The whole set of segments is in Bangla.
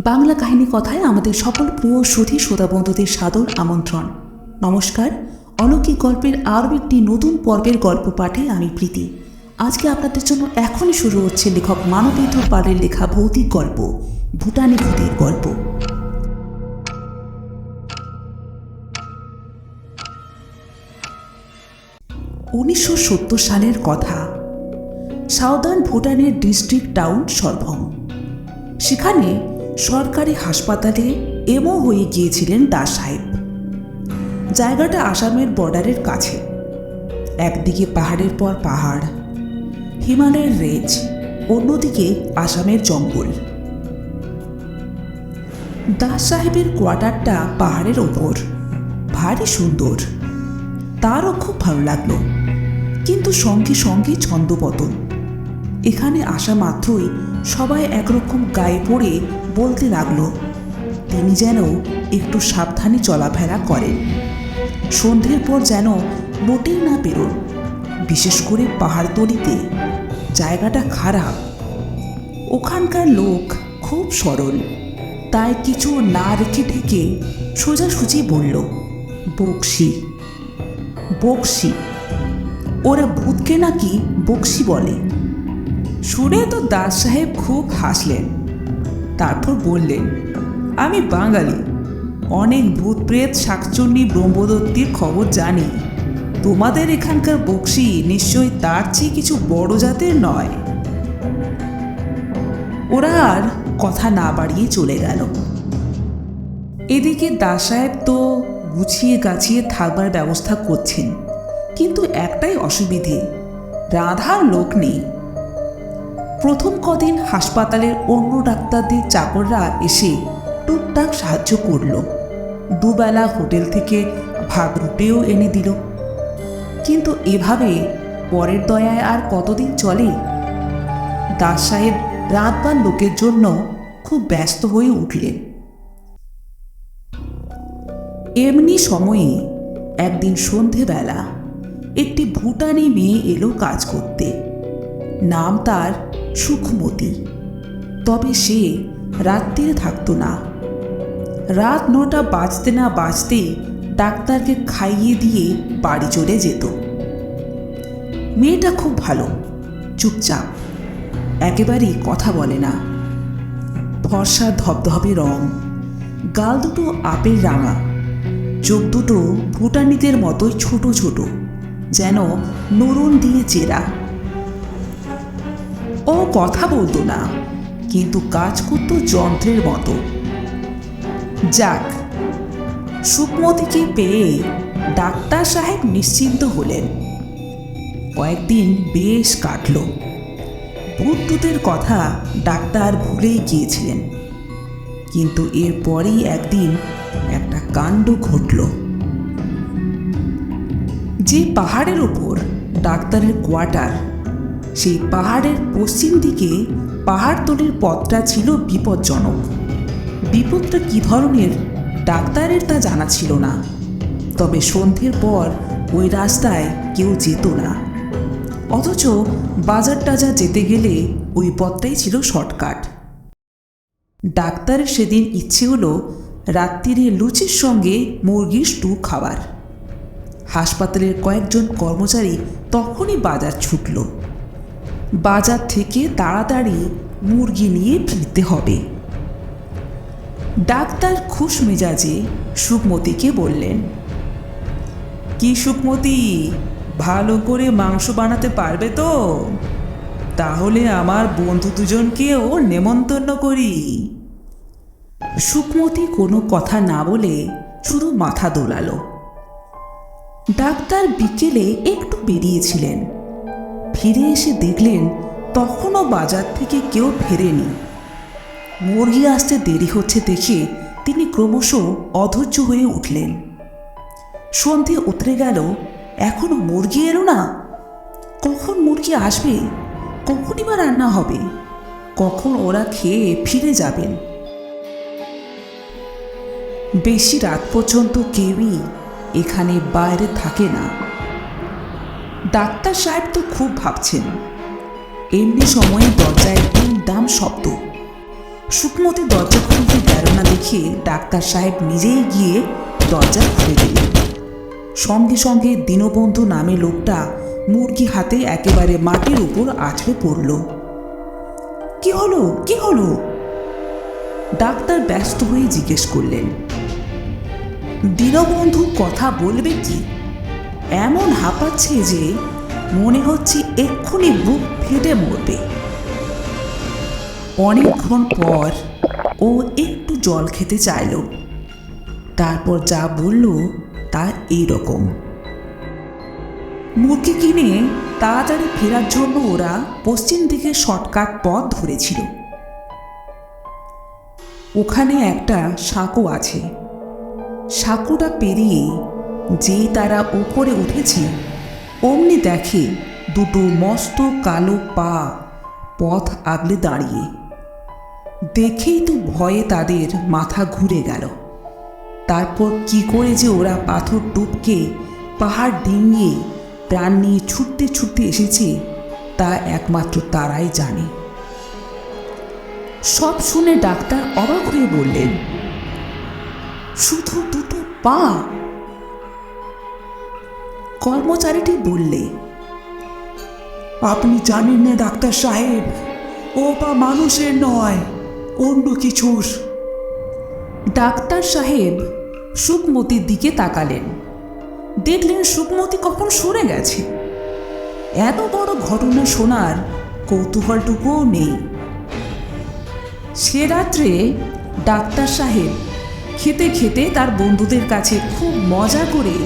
বাংলা কাহিনী কথায় আমাদের সকল প্রিয় সুধী শ্রোতা বন্ধুদের সাদর আমন্ত্রণ। নমস্কার, অলৌকিক গল্পের আরও একটি নতুন পর্বের গল্প পাঠে আমি প্রীতি। আজকে আপনাদের জন্য এখনই শুরু হচ্ছে লেখক মানবেন্দ্র পালের লেখা ভৌতিক গল্প, ভুটানি ভূতের গল্প। উনিশশো সত্তর সালের কথা। সাউদার্ন ভুটানের ডিস্ট্রিক্ট টাউন সরভং সেখানে সরকারি হাসপাতালে এমও হয়ে গিয়েছিলেন দাস সাহেব। জায়গাটা আসামের বর্ডারের কাছে। একদিকে পাহাড়ের পর পাহাড়, হিমালয়ের রেজ, অন্যদিকে আসামের জঙ্গল। দাস সাহেবের কোয়ার্টারটা পাহাড়ের ওপর। ভারী সুন্দর। তারও খুব ভালো লাগল। কিন্তু সঙ্গে সঙ্গে ছন্দপতন। এখানে আসা মাত্রই সবাই একরকম গায়ে পড়ে বলতে লাগল, তিনি যেন একটু সাবধানে চলাফেরা করেন। সন্ধ্যের পর যেন মোটেই না বেরোন বিশেষ করে পাহাড়তলিতে জায়গাটা খারাপ। ওখানকার লোক খুব সরল। তাই কিছু না রেখে ঢেকে সোজাসুজি বলল বক্সি বক্সি ওরা ভূতকে নাকি বক্সি বলে। শুনে তো দাস সাহেব খুব হাসলেন। তারপর বললেন, আমি বাঙালি। অনেক ভূত প্রেত শাকচুন্নি ব্রহ্মদত্তির খবর জানি। তোমাদের এখানকার বক্সি নিশ্চয়ই তার চেয়ে কিছু বড় জাতের নয়। ওরা আর কথা না বাড়িয়ে চলে গেল। এদিকে দাস সাহেব তো গুছিয়ে গাছিয়ে থাকবার ব্যবস্থা করছেন। কিন্তু একটাই অসুবিধে, রাধার লোক নেই। প্রথম কদিন হাসপাতালের অন্য ডাক্তারদের চাকররা এসে টুকটাক সাহায্য করল। দুবেলা হোটেল থেকে ভাত রুটেও এনে দিল। কিন্তু এভাবে পরের দয়ায় আর কতদিন চলে? দাস সাহেব রাতবার লোকের জন্য খুব ব্যস্ত হয়ে উঠলেন। এমনি সময়ে একদিন সন্ধেবেলা একটি ভুটানি মেয়ে এলো কাজ করতে। নাম তার সুখমতি। তবে সে রাত্রিরে থাকতো না। রাত নটা বাজতে না বাজতেই ডাক্তারকে খাইয়ে দিয়ে বাড়ি চলে যেত। মেয়েটা খুব ভালো, চুপচাপ, একেবারেই কথা বলে না। ফর্সা ধবধবে রং, গাল দুটো আপেল রাঙা, চোখ দুটো ভুটানিদের মতোই ছোট ছোট, যেন নরুন দিয়ে চেরা। ও কথা বলতো না, কিন্তু কাজ করত যন্ত্রের মতো। যাক, সুকমতিকে পেয়ে ডাক্তার সাহেব নিশ্চিন্ত হলেন। কয়েকদিন বেশ কাটল। ভূতটুতের কথা ডাক্তার ভুলেই গিয়েছিলেন। কিন্তু এরপরেই একদিন একটা কাণ্ড ঘটল। যে পাহাড়ের ওপর ডাক্তারের কোয়ার্টার সেই পাহাড়ের পশ্চিম দিকে পাহাড়তলির পথটা ছিল বিপজ্জনক। বিপদটা কী ধরনের, ডাক্তারের তা জানা ছিল না। তবে সন্ধ্যের পর ওই রাস্তায় কেউ যেত না। অথচ বাজার টাজার যেতে গেলে ওই পথটাই ছিল শর্টকাট। ডাক্তারের সেদিন ইচ্ছে হলো রাত্রিরে লুচির সঙ্গে মুরগির স্টু খাবার হাসপাতালের কয়েকজন কর্মচারী তখনই বাজার ছুটল। বাজার থেকে তাড়াতাড়ি মুরগি নিয়ে ফিরতে হবে। ডাক্তার খুশ মেজাজে সুকমতিকে বললেন, কি সুকমতি, ভালো করে মাংস বানাতে পারবে তো? তাহলে আমার বন্ধু দুজনকেও নেমন্তন্ন করি। সুকমতি কোনো কথা না বলে শুধু মাথা দোলালো। ডাক্তার বিকেলে একটু বেরিয়েছিলেন। ফিরে এসে দেখলেন তখনও বাজার থেকে কেউ ফেরেনি। মুরগি আসতে দেরি হচ্ছে দেখে তিনি ক্রমশ অধৈর্য হয়ে উঠলেন। সন্ধে উতরে গেল, এখনও মুরগি এলো না? কখন মুরগি আসবে? কখনই বা রান্না হবে? কখন ওরা খেয়ে ফিরে যাবেন? বেশি রাত পর্যন্ত কেউই এখানে বাইরে থাকে না। ডাক্তার সাহেব তো খুব ভাবছেন। এমনি সময়ে দরজায় দাম শব্দ। সুকমতি দরজা খুলতে গেল না দেখে ডাক্তার সাহেব নিজেই গিয়ে দরজা খুলে দিলেন। সঙ্গে সঙ্গে দীনবন্ধু নামে লোকটা মুরগি হাতে একেবারে মাটির উপর আছড়ে পড়ল। কি হলো? কি হলো? ডাক্তার ব্যস্ত হয়ে জিজ্ঞেস করলেন। দীনবন্ধু কথা বলবে কি? এমন হাঁপাচ্ছে যে মনে হচ্ছে এক্ষুনি বুক ফেটে মরবে। অনেকক্ষণ পর ও একটু জল খেতে চাইল। তারপর যা বলল তা এইরকম। মুরগি কিনে তাড়াতাড়ি ফেরার জন্য ওরা পশ্চিম দিকে শর্টকাট পথ ধরেছিল। ওখানে একটা সাঁকো আছে। সাঁকোটা পেরিয়ে যেই তারা উপরে উঠেছে, অমনি দেখে দুটো মস্ত কালো পা পথ আগলে দাঁড়িয়ে। দেখেই তো ভয়ে তাদের মাথা ঘুরে গেল। তারপর কি করে যে ওরা পাথর টুপকে পাহাড় ডিঙিয়ে প্রাণ নিয়ে ছুটতে ছুটতে এসেছে, তা একমাত্র তারাই জানে। সব শুনে ডাক্তার অবাক হয়ে বললেন, শুধু দুটো পা কর্মচারীটি বললে, আপনি জানেন না, ডাক্তার সাহেব, ও বা মানুষের নয়, অন্য কিছুর। ডাক্তার সাহেব সুকমতির দিকে তাকালেন। দেখলেন সুকমতি কখন সরে গেছে। এত বড় ঘটনা শোনার কৌতূহলটুকুও নেই। সে রাত্রে ডাক্তার সাহেব খেতে খেতে তার বন্ধুদের কাছে খুব মজা করে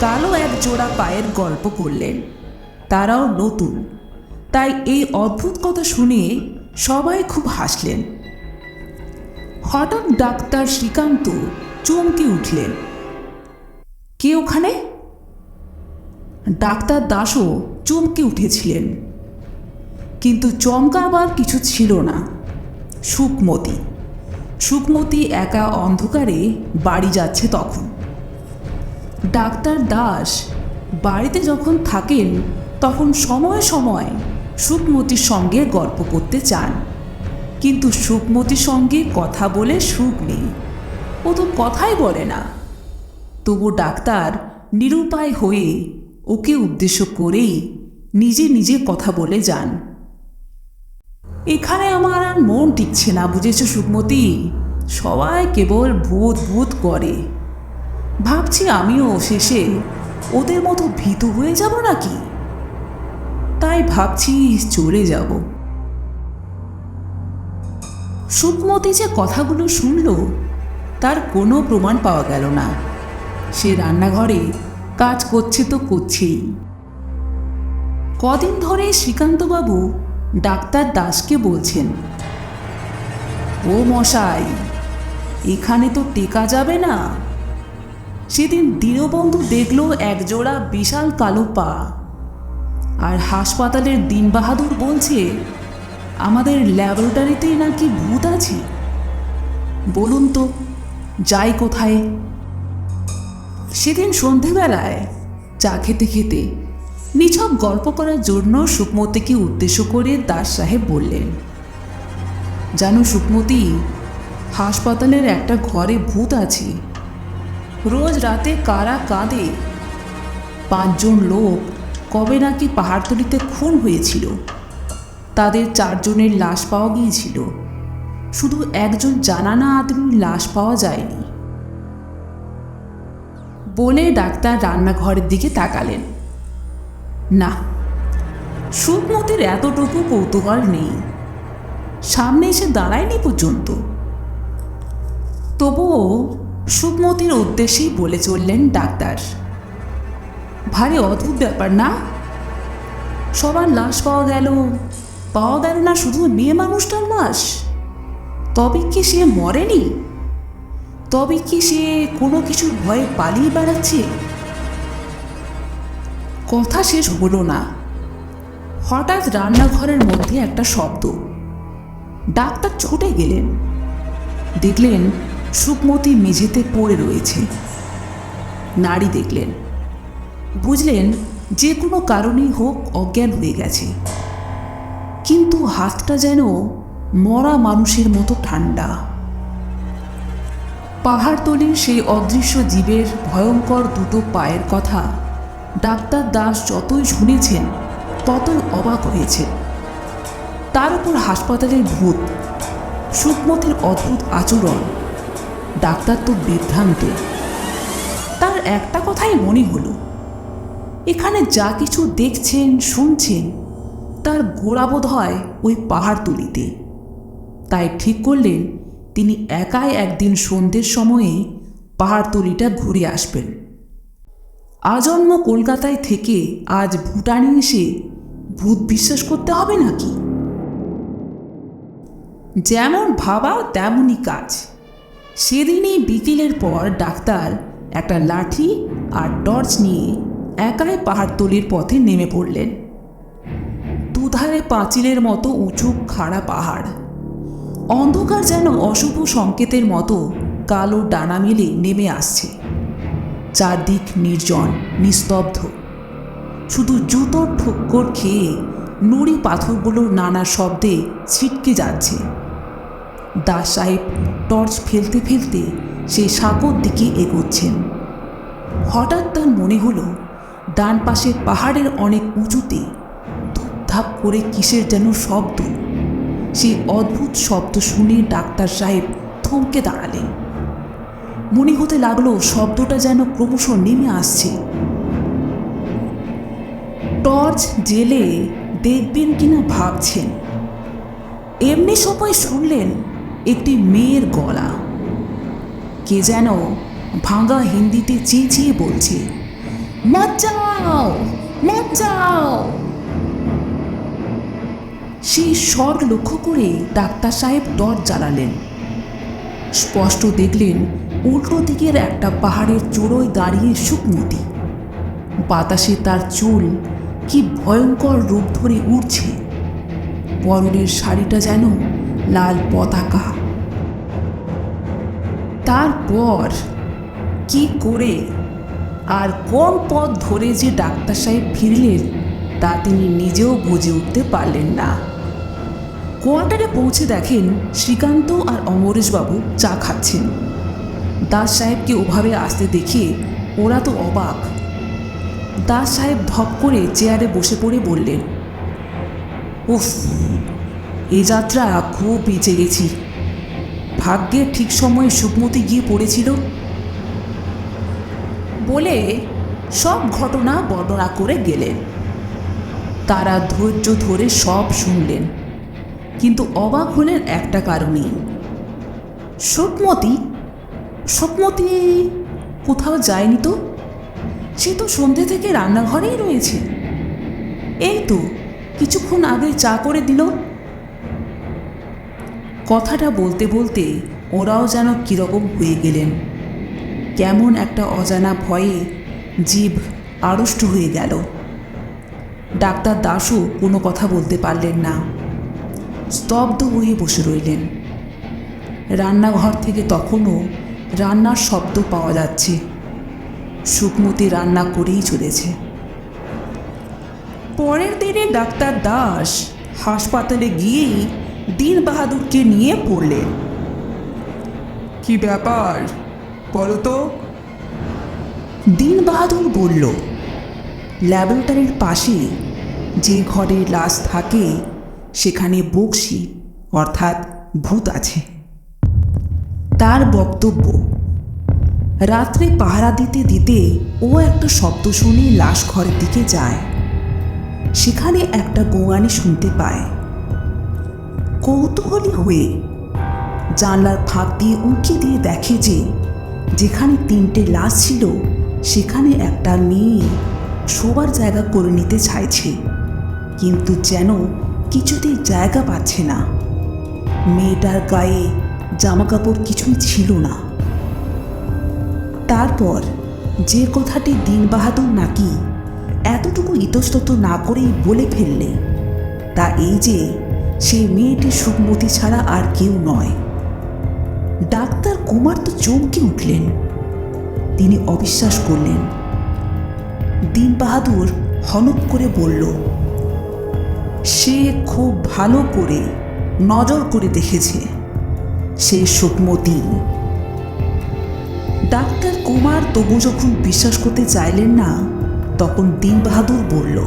কালো এক জোড়া পায়ের গল্প করলেন। তারাও নতুন। তাই এই অদ্ভুত কথা শুনে সবাই খুব হাসলেন। হঠাৎ ডাক্তার শ্রীকান্ত চমকে উঠলেন। কে ওখানে? ডাক্তার দাসও চমকে উঠেছিলেন। কিন্তু চমকাবার কিছু ছিল না। সুকমতি। সুকমতি একা অন্ধকারে বাড়ি যাচ্ছে তখন। ডাক্তার দাস বাড়িতে যখন থাকেন, তখন সময় সময় সুকমতির সঙ্গে গল্প করতে চান। কিন্তু সুকমতির সঙ্গে কথা বলে সুখ নেই। ও তো কথাই বলে না। তবু ডাক্তার নিরুপায় হয়ে ওকে উদ্দেশ্য করেই নিজে নিজে কথা বলে যান। এখানে আমার আর মন টিকছে না, বুঝেছ সুকমতি? সবাই কেবল ভূত ভূত করে। ভাবছি আমিও শেষে ওদের মতো ভীতু হয়ে যাব নাকি? তাই ভাবছি চলে যাব। সুকমতি যে কথাগুলো শুনল, তার কোনো প্রমাণ পাওয়া গেল না। সে রান্নাঘরে কাজ করছে তো করছেই। কদিন ধরে শ্রীকান্তবাবু ডাক্তার দাসকে বলছেন, ও মশাই, এখানে তো টেকা যাবে না। সেদিন দীনবন্ধু দেখল একজোড়া বিশাল কালো পা। আর হাসপাতালের দিন বাহাদুর বলছে, আমাদের ল্যাবরেটরিতেই নাকি ভূত আছে? বলুন তো, যাই কোথায়? সেদিন সন্ধেবেলায় চা খেতে খেতে নিছক গল্প করার জন্য সুকমতিকে উদ্দেশ্য করে দাস সাহেব বললেন, জানো সুকমতি, হাসপাতালের একটা ঘরে ভূত আছে। রোজ রাতে কারা কাঁদে? পাঁচজন লোক কবে নাকি পাহাড়তলিতে খুন হয়েছিল? তাদের চারজনের লাশ পাওয়া গিয়েছিল। শুধু একজন জানানা আদমির লাশ পাওয়া যায়নি। বলে ডাক্তার রান্নাঘরের দিকে তাকালেন। না, সুকমতির এতটুকু কৌতূহল নেই। সামনে এসে দাঁড়ায়নি পর্যন্ত। তবুও সুকমতির উদ্দেশ্যেই বলে চললেন ডাক্তার। ভারী অদ্ভুত ব্যাপার না? সবার লাশ পাওয়া গেল। পাওয়া গেল না শুধু মেয়ে মানুষটার লাশ? তবে কি সে মরেনি? তবে কি সে কোনো কিছুর ভয়ে পালিয়ে বেড়াচ্ছে? কথা শেষ হলো না। হঠাৎ রান্নাঘরের মধ্যে একটা শব্দ। ডাক্তার ছুটে গেলেন। দেখলেন সুকমতি মেঝেতে পড়ে রয়েছে। নারী দেখলেন। বুঝলেন, যে কোনো কারণেই হোক অজ্ঞান হয়ে গেছে। কিন্তু হাতটা যেন মরা মানুষের মতো ঠান্ডা। পাহাড়তলির সেই অদৃশ্য জীবের ভয়ঙ্কর দুটো পায়ের কথা ডাক্তার দাস যতই শুনেছেন, ততই অবাক হয়েছেন। তার উপর হাসপাতালের ভূত, সুকমতির অদ্ভুত আচরণ ডাক্তার তো বিভ্রান্ত। তার একটা কথাই মনে হলো। এখানে যা কিছু দেখছেন, শুনছেন, তার গোড়াবোধ হয় ওই পাহাড়তলিতে তাই ঠিক করলেন তিনি একাই একদিন সন্ধ্যের সময়ে পাহাড়তলিটা ঘুরে আসবেন। আজন্ম কলকাতায় থেকে আজ ভুটানে এসে ভূত বিশ্বাস করতে হবে নাকি? যেমন ভাবা তেমনই কাজ। সেদিনই বিকেলের পর ডাক্তার একটা লাঠি আর টর্চ নিয়ে একাই পাহাড়তলির পথে নেমে পড়লেন। দুধারে পাঁচিলের মতো উঁচু খাড়া পাহাড়। অন্ধকার যেন অশুভ সংকেতের মতো কালো ডানা মেলে নেমে আসছে। চারদিক নির্জন, নিস্তব্ধ। শুধু জুতোর ঠোক্কর খেয়ে নুড়ি পাথরগুলোর নানা শব্দে ছিটকে যাচ্ছে। দাস সাহেব টর্চ ফেলতে ফেলতে সেই সাঁকোর দিকে এগোচ্ছেন। হঠাৎ তার মনে হলো, ডান পাশে পাহাড়ের অনেক উঁচুতে ধূপধাপ করে কিসের যেন শব্দ। সেই অদ্ভুত শব্দ শুনে ডাক্তার সাহেব থমকে দাঁড়ালেন। মনে হতে লাগল শব্দটা যেন ক্রমশ নেমে আসছে। টর্চ জেলে দেখবেন কিনা ভাবছেন। এমনি সময় শুনলেন একটি মেয়ের গলা। কে যেন ভাঙা হিন্দিতে চেঁচিয়ে বলছে মজ্জাও মজ্জাও সেই স্বর লক্ষ্য করে ডাক্তার সাহেব টর্চ জ্বালালেন। স্পষ্ট দেখলেন উল্টো দিকের একটা পাহাড়ের চূড়োয় দাঁড়িয়ে সুকমতি বাতাসে তার চুল কি ভয়ঙ্কর রূপ ধরে উঠছে পরনের শাড়িটা যেন লাল পতাকা। তারপর কি করে আর কোন পথ ধরে যে ডাক্তার সাহেব ফিরলেন, তা তিনি নিজেও বুঝে উঠতে পারলেন না। কোয়ার্টারে পৌঁছে দেখেন শ্রীকান্ত আর অমরেশবাবু চা খাচ্ছেন। দাস সাহেবকে ওভাবে আসতে দেখে ওরা তো অবাক। দাস সাহেব ধপ করে চেয়ারে বসে পড়ে বললেন, উফ এ যাত্রা খুব বেঁচে গেছি ভাগ্যের ঠিক সময়ে সুকমতি গিয়ে পড়েছিল। বলে সব ঘটনা বর্ণনা করে গেলেন। তারা ধৈর্য ধরে সব শুনলেন। কিন্তু অবাক হলেন একটা কারণেই সুকমতি? সুকমতি কোথাও যায়নি তো? সে তো সন্ধ্যে থেকে রান্নাঘরেই রয়েছে। এই তো, কিছুক্ষণ আগে চা করে দিল। কথাটা বলতে বলতে ওরাও যেন কীরকম হয়ে গেলেন। কেমন একটা অজানা ভয়ে জীব আড়ষ্ট হয়ে গেল। ডাক্তার দাসও কোনো কথা বলতে পারলেন না। স্তব্ধ হয়ে বসে রইলেন। রান্নাঘর থেকে তখনও রান্নার শব্দ পাওয়া যাচ্ছে। সুকমতি রান্না করেই চলেছে। পরের দিনে ডাক্তার দাস হাসপাতালে গিয়েই দিন বাহাদুরকে নিয়ে পড়লেন কি ব্যাপার? বলো তো। দিন বাহাদুর বলল ল্যাবরেটরির পাশে যে ঘরে লাশ থাকে সেখানে বকশি অর্থাৎ ভূত আছে। তার বক্তব্য রাত্রে পাহারা দিতে দিতে ও একটা শব্দ শুনে লাশ ঘরের দিকে যায়। সেখানে একটা গোয়ানি শুনতে পায়। কৌতূহলী হয়ে জানলার ফাঁক দিয়ে উঁকি দিয়ে দেখে যে যেখানে তিনটে লাশ ছিল, সেখানে একটা মেয়ে শোবার জায়গা করে নিতে চাইছে। কিন্তু যেন কিছুতেই জায়গা পাচ্ছে না। মেয়েটার গায়ে জামা কাপড় কিছুই ছিল না। তারপর যে কথাটি দিন বাহাদুর নাকি এতটুকু ইতস্তত না করেই বলে ফেললে, তা এই যে সেই মেয়েটি সুকমতি ছাড়া আর কেউ নয়। ডাক্তার কুমার তো চমকে উঠলেন। তিনি অবিশ্বাস করলেন। দিন বাহাদুর হনক করে বলল, সে খুব ভালো করে নজর করে দেখেছে, সে সুকমতি। ডাক্তার কুমার তবু যখন বিশ্বাস করতে চাইলেন না, তখন দিন বাহাদুর বলল,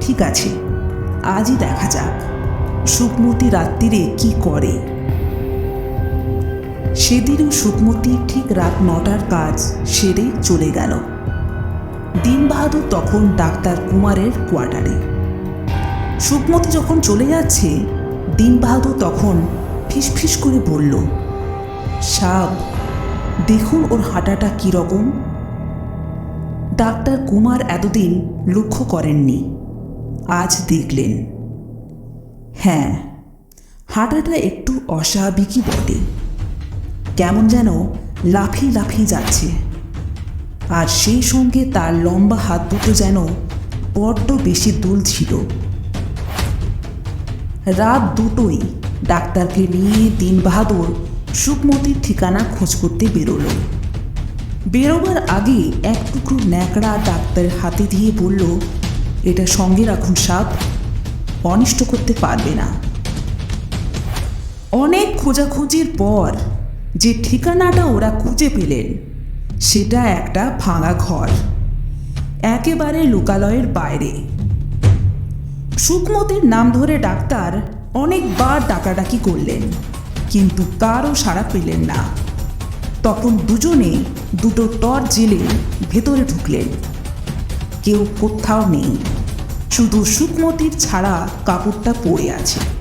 ঠিক আছে, আজই দেখা যাক। সুকমতি রাত্রিরে কি করে? সেদিনও সুকমতি ঠিক রাত নটার কাজ সেরে চলে গেল। দিন বাহাদুর তখন ডাক্তার কুমারের কোয়ার্টারে। সুকমতি যখন চলে যাচ্ছে দিন বাহাদুর তখন ফিসফিস করে বলল, সাব, দেখুন ওর হাঁটাটা কীরকম ডাক্তার কুমার এতদিন লক্ষ্য করেননি, আজ দেখলেন। হ্যাঁ হাঁটাটা একটু অস্বাভাবিকই বটে। কেমন যেন লাফিয়ে লাফিয়ে যাচ্ছে। আর সেই সঙ্গে তার লম্বা হাত দুটো যেন বড্ড বেশি দুল ছিল। রাত দুটোই ডাক্তারকে নিয়ে দিন বাহাদুর সুকমতির ঠিকানা খোঁজ করতে বেরোলো। বেরোবার আগে এক টুকরো ন্যাকড়া ডাক্তারের হাতে দিয়ে বলল, এটা সঙ্গে রাখুন সাপ। অনিষ্ট করতে পারবে না। অনেক খোঁজাখুঁজির পর যে ঠিকানাটা ওরা খুঁজে পেলেন, সেটা একটা ভাঙা ঘর, একেবারে লোকালয়ের বাইরে। সুকমতির নাম ধরে ডাক্তার অনেকবার ডাকাডাকি করলেন, কিন্তু কারও সাড়া পেলেন না। তখন দুজনে দুটো টর্চ জেলে ভেতরে ঢুকলেন। কেউ কোথাও নেই। শুধু সুকমতির ছাড়া কাপড়টা পড়ে আছে।